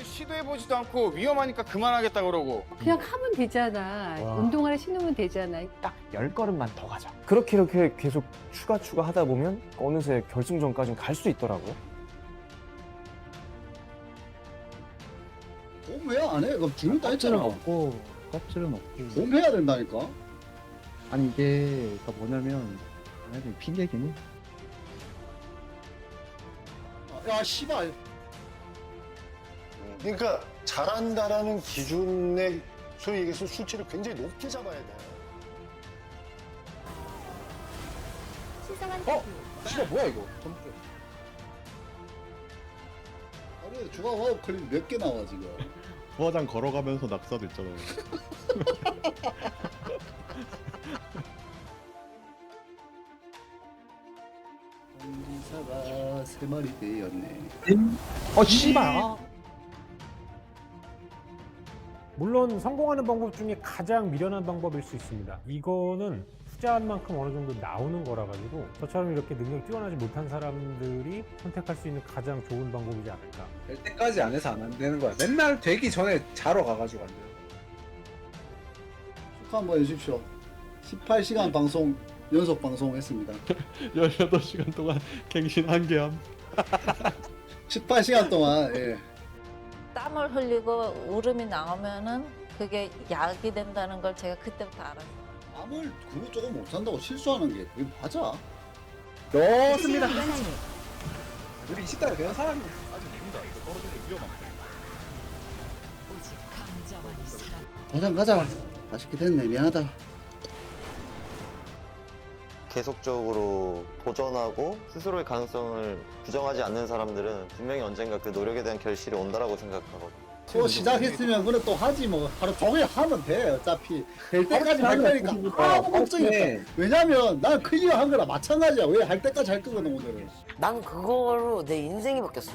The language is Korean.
시도해보지도 않고 위험하니까 그만하겠다 그러고 그냥 하면 되잖아. 와. 운동화를 신으면 되잖아. 딱 열 걸음만 더 가자. 그렇게 이렇게 계속 추가 추가 하다 보면 어느새 결승전까지 갈 수 있더라고. 몸 왜 안 해? 그럼 죽는다 껍질은 했잖아. 없고 껍질은 없고 몸 해야 된다니까. 아니 이게 그러니까 뭐냐면 만약에 핑계기는 야 씨발. 그러니까 잘한다라는 기준의 소위 얘기해서 수치를 굉장히 높게 잡아야 돼. 어? 씨발 뭐야 이거? 하루에 주가 화업 클립 몇 개 나와 지금. 부화장 걸어가면서 낙서도 있잖아요. 공기사가 세 마리 되었네. 어 씨발. 아. 물론 성공하는 방법 중에 가장 미련한 방법일 수 있습니다. 이거는 투자한 만큼 어느 정도 나오는 거라 가지고 저처럼 이렇게 능력 뛰어나지 못한 사람들이 선택할 수 있는 가장 좋은 방법이지 않을까. 될 때까지 안 해서 안 되는 거야. 맨날 되기 전에 자러 가가지고 안 돼요. 축하 한번 해주십시오. 18시간 방송 연속 방송했습니다. 18시간 동안 갱신 한 개함. 18시간 동안 예. 땀을 흘리고 울음이 나오면은 그게 약이 된다는 걸 제가 그때부터 알았어요. 암을 그거 조금 못한다고 실수하는 게 그게 맞아. 좋습니다. 우리 20代그냥 사람이야. 가자 가자. 맛있게 됐네. 미안하다. 계속적으로 도전하고 스스로의 가능성을 부정하지 않는 사람들은 분명히 언젠가 그 노력에 대한 결실이 온다라고 생각하거든요. 또 시작했으면 그래 또 하지 뭐. 하루 종일 하면 돼 어차피. 될 때까지 할 거니까. 아무 걱정이 없다 왜냐면 난 클리어 한 거랑 마찬가지야. 왜 할 때까지 할 거거든 오늘은. 난 그거로 내 인생이 바뀌었어.